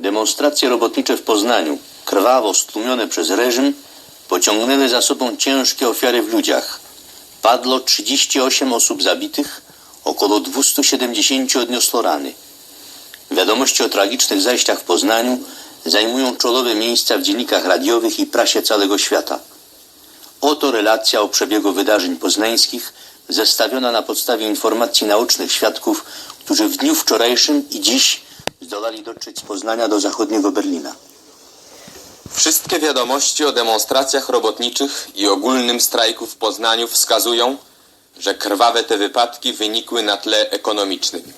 Demonstracje robotnicze w Poznaniu, krwawo stłumione przez reżim, pociągnęły za sobą ciężkie ofiary w ludziach. Padło 38 osób zabitych, około 270 odniosło rany. Wiadomości o tragicznych zajściach w Poznaniu zajmują czołowe miejsca w dziennikach radiowych i prasie całego świata. Oto relacja o przebiegu wydarzeń poznańskich, zestawiona na podstawie informacji naocznych świadków, którzy w dniu wczorajszym i dziś zdołali dotrzeć z Poznania do zachodniego Berlina. Wszystkie wiadomości o demonstracjach robotniczych i ogólnym strajku w Poznaniu wskazują, że krwawe te wypadki wynikły na tle ekonomicznym.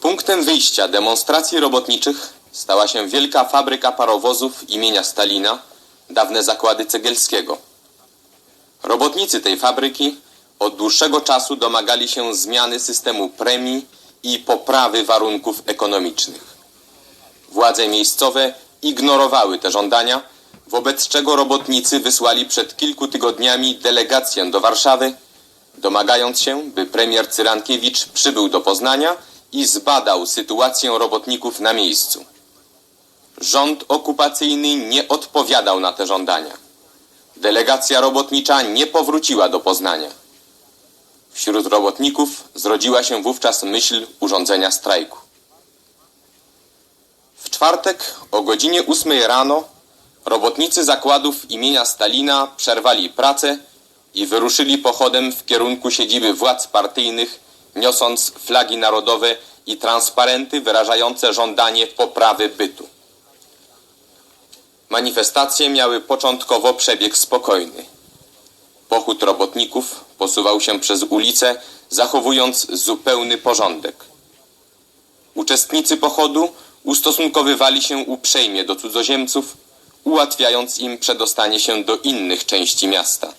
Punktem wyjścia demonstracji robotniczych stała się wielka fabryka parowozów imienia Stalina, dawne zakłady Cegielskiego. Robotnicy tej fabryki od dłuższego czasu domagali się zmiany systemu premii i poprawy warunków ekonomicznych. Władze miejscowe ignorowały te żądania, wobec czego robotnicy wysłali przed kilku tygodniami delegację do Warszawy, domagając się, by premier Cyrankiewicz przybył do Poznania i zbadał sytuację robotników na miejscu. Rząd okupacyjny nie odpowiadał na te żądania. Delegacja robotnicza nie powróciła do Poznania. Wśród robotników zrodziła się wówczas myśl urządzenia strajku. W czwartek o godzinie 8 rano robotnicy zakładów imienia Stalina przerwali pracę i wyruszyli pochodem w kierunku siedziby władz partyjnych, niosąc flagi narodowe i transparenty wyrażające żądanie poprawy bytu. Manifestacje miały początkowo przebieg spokojny. Pochód robotników posuwał się przez ulicę, zachowując zupełny porządek. Uczestnicy pochodu ustosunkowywali się uprzejmie do cudzoziemców, ułatwiając im przedostanie się do innych części miasta.